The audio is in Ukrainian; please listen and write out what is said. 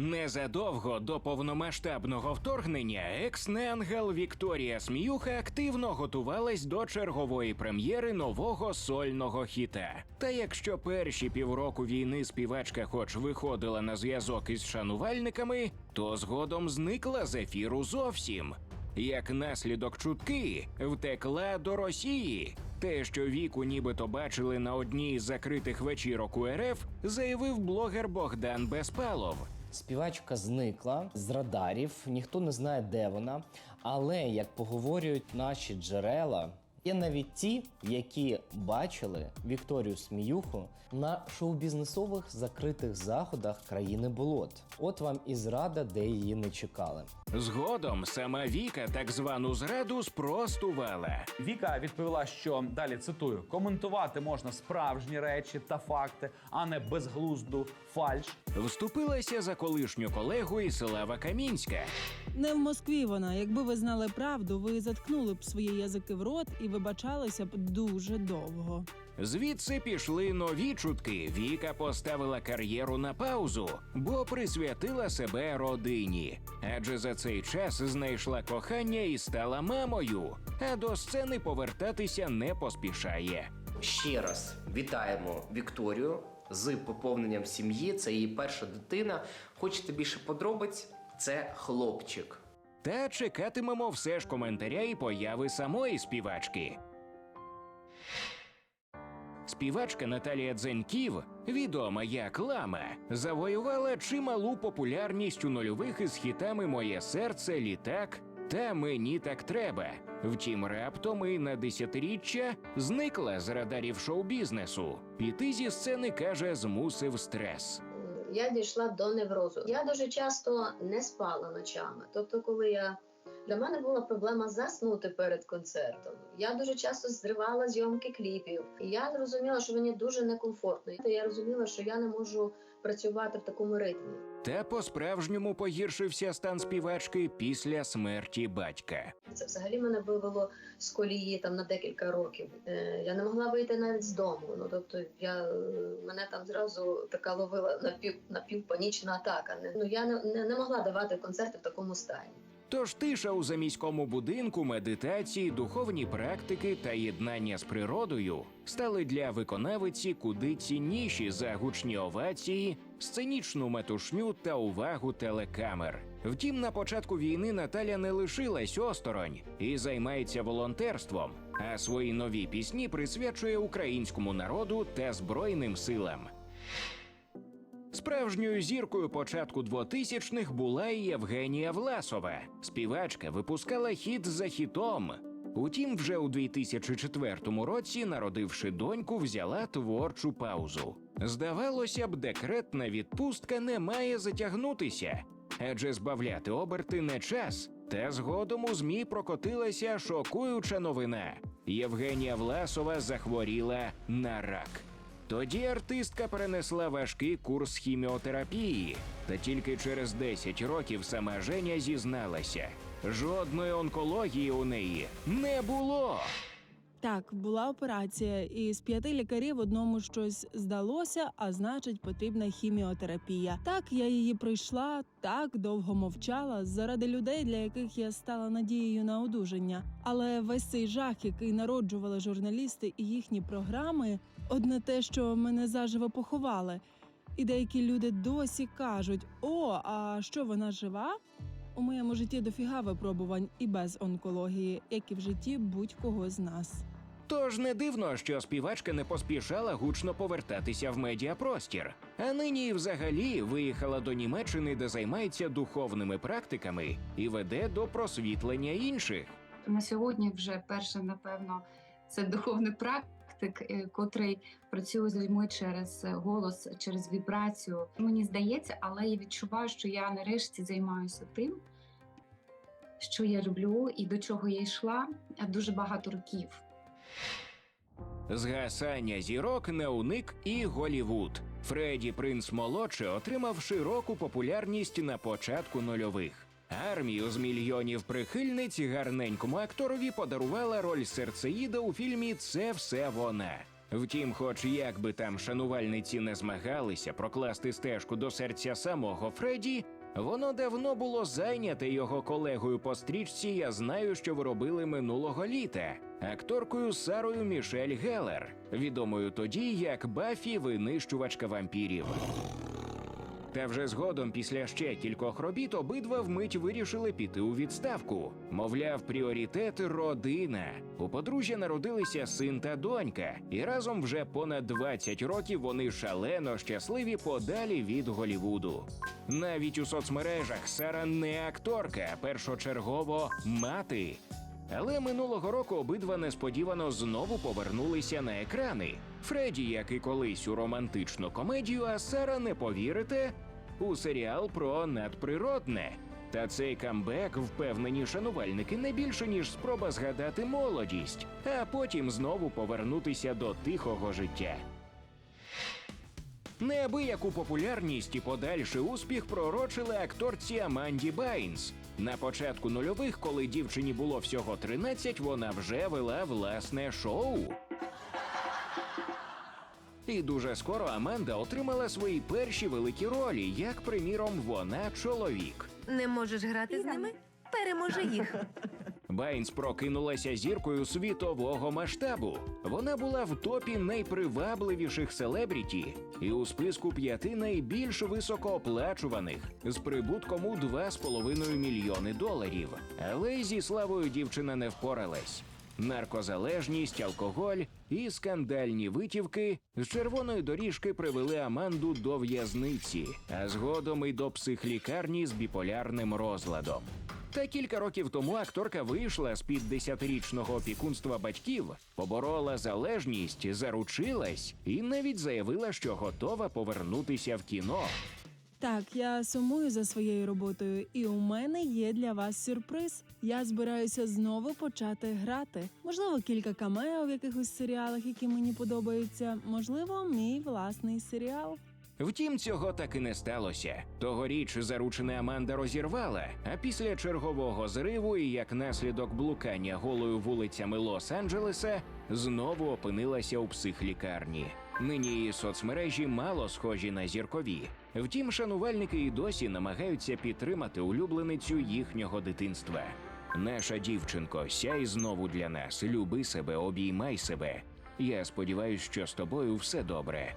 Незадовго до повномасштабного вторгнення екс-неангел Вікторія Сміюха активно готувалась до чергової прем'єри нового сольного хіта. Та якщо перші півроку війни співачка хоч виходила на зв'язок із шанувальниками, то згодом зникла з ефіру зовсім. Як наслідок чутки втекла до Росії. Те, що віку нібито бачили на одній з закритих вечірок у РФ, заявив блогер Богдан Безпалов. Співачка зникла з радарів, ніхто не знає, де вона. Але як поговорюють наші джерела, є навіть ті, які бачили Вікторію Сміюху на шоу-бізнесових закритих заходах країни болот. От вам і зрада, де її не чекали. Згодом сама Віка так звану зраду спростувала. Віка відповіла, що далі цитую: коментувати можна справжні речі та факти, а не безглузду фальш. Вступилася за колишню колегу із Слава Камінська. Не в Москві вона. Якби ви знали правду, ви заткнули б свої язики в рот і вибачалися б дуже довго. Звідси пішли нові чутки. Віка поставила кар'єру на паузу, бо присвятила себе родині. Адже за цей час знайшла кохання і стала мамою. А до сцени повертатися не поспішає. Ще раз вітаємо Вікторію з поповненням сім'ї. Це її перша дитина. Хочете більше подробиць? Це хлопчик. Та чекатимемо все ж коментаря і появи самої співачки. Співачка Наталія Дзеньків, відома як Лама, завоювала чималу популярність у нульових із хітами Моє серце, літак та Мені так треба. Втім, раптом і на десятиріччя зникла з радарів шоу-бізнесу. Піти зі сцени каже, змусив стрес. я дійшла до неврозу. Я дуже часто не спала ночами. Тобто, коли я для мене була проблема заснути перед концертом. Я дуже часто зривала зйомки кліпів. І я зрозуміла, що мені дуже некомфортно. Я розуміла, що я не можу працювати в такому ритмі. Та по-справжньому погіршився стан співачки після смерті батька. Це взагалі мене вивело з колії там на декілька років. Е, я не могла вийти навіть з дому. Ну тобто, я е, мене там зразу така ловила напів напівпанічна атака. Ну я не, не, не могла давати концерти в такому стані. Тож тиша у заміському будинку, медитації, духовні практики та єднання з природою стали для виконавиці куди цінніші за гучні овації, сценічну метушню та увагу телекамер. Втім, на початку війни Наталя не лишилась осторонь і займається волонтерством, а свої нові пісні присвячує українському народу та збройним силам. Справжньою зіркою початку 2000-х була і Євгенія Власова. Співачка випускала хіт за хітом. Утім, вже у 2004 році, народивши доньку, взяла творчу паузу. Здавалося б, декретна відпустка не має затягнутися, адже збавляти оберти не час. Та згодом у змі прокотилася шокуюча новина. Євгенія Власова захворіла на рак. Тоді артистка перенесла важкий курс хіміотерапії, та тільки через 10 років сама Женя зізналася: жодної онкології у неї не було. Так, була операція, і з п'яти лікарів одному щось здалося, а значить, потрібна хіміотерапія. Так, я її пройшла, так довго мовчала заради людей, для яких я стала надією на одужання. Але весь цей жах, який народжували журналісти і їхні програми, одне те, що мене заживо поховали. І деякі люди досі кажуть: о, а що вона жива? У моєму житті дофіга випробувань і без онкології, як і в житті будь-кого з нас. Тож не дивно, що співачка не поспішала гучно повертатися в медіапростір. А нині взагалі виїхала до Німеччини, де займається духовними практиками і веде до просвітлення інших. На сьогодні вже перше, напевно, це духовний практик, е, котрий працює з людьми через е, голос, через вібрацію. Мені здається, але я відчуваю, що я нарешті займаюся тим, що я люблю і до чого я йшла дуже багато років. Згасання зірок не уник і Голівуд. Фредді Принц молодший отримав широку популярність на початку нульових. Армію з мільйонів прихильниць гарненькому акторові подарувала роль серцеїда у фільмі Це все вона. Втім, хоч як би там шанувальниці не змагалися прокласти стежку до серця самого Фредді, воно давно було зайняте його колегою по стрічці. Я знаю, що ви робили минулого літа, акторкою Сарою Мішель Геллер, відомою тоді як Бафі винищувачка вампірів. Та вже згодом, після ще кількох робіт, обидва вмить вирішили піти у відставку. Мовляв, пріоритет родина. У подружжя народилися син та донька, і разом вже понад 20 років вони шалено щасливі подалі від Голівуду. Навіть у соцмережах Сара не акторка, а першочергово мати. Але минулого року обидва несподівано знову повернулися на екрани. Фредді, як і колись у романтичну комедію, а Сара не повірите у серіал про надприродне. Та цей камбек, впевнені шанувальники, не більше ніж спроба згадати молодість, а потім знову повернутися до тихого життя. Неабияку популярність і подальший успіх пророчили акторці Аманді Байнс. На початку нульових, коли дівчині було всього 13, вона вже вела власне шоу. І дуже скоро Аменда отримала свої перші великі ролі, як приміром, вона чоловік. Не можеш грати з ними? Переможи їх. Байнс прокинулася зіркою світового масштабу. Вона була в топі найпривабливіших селебріті і у списку п'яти найбільш високооплачуваних з прибутком у 2,5 мільйони доларів. Але зі славою дівчина не впоралась. Наркозалежність, алкоголь і скандальні витівки з червоної доріжки привели Аманду до в'язниці, а згодом і до психлікарні з біполярним розладом. Та кілька років тому акторка вийшла з під десятирічного опікунства батьків, поборола залежність, заручилась і навіть заявила, що готова повернутися в кіно. Так, я сумую за своєю роботою, і у мене є для вас сюрприз. Я збираюся знову почати грати. Можливо, кілька камео в якихось серіалах, які мені подобаються. Можливо, мій власний серіал. Втім, цього так і не сталося. Тогоріч заручена Аманда розірвала, а після чергового зриву і як наслідок блукання голою вулицями Лос-Анджелеса знову опинилася у психлікарні. Нині її соцмережі мало схожі на зіркові. Втім, шанувальники і досі намагаються підтримати улюбленицю їхнього дитинства. Наша дівчинко, сяй знову для нас. Люби себе, обіймай себе. Я сподіваюся, що з тобою все добре.